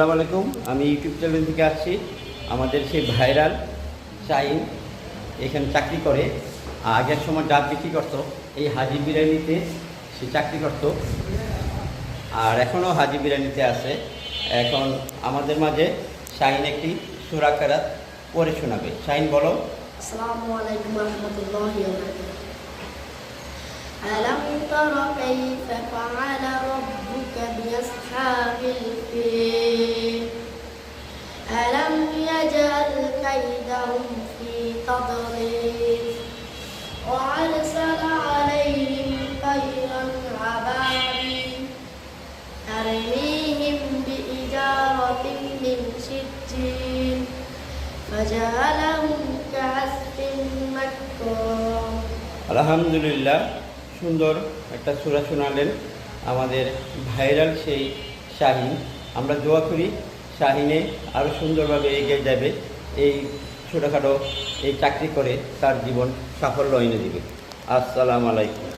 আসসালামু আলাইকুম আমি ইউটিউব চ্যানেল থেকে আসছি আমাদের সেই ভাইরাল শাহিন এখানে চাকরি করে আগের সময় ডাব বিক্রি করতো এই হাজি বিরিয়ানিতে সে চাকরি করতো আর এখনও হাজি বিরিয়ানিতে আছে এখন আমাদের মাঝে শাহিন একটি সুরাকারা পরে শোনাবে শাহিন বলো السلام عليكم ورحمة الله وبركاته ألم تر كيف فعل ربك بأصحاب الفيل আলহামদুলিল্লাহ, সুন্দর একটা সুরা শোনালেন আমাদের ভাইরাল সেই শাহিন। আমরা দোয়া করি শাহিনে আরও সুন্দরভাবে এগিয়ে যাবে, এই ছোটোখাটো এই চাকরি করে তার জীবন সাফল্য এনে দেবে। আসসালামু আলাইকুম।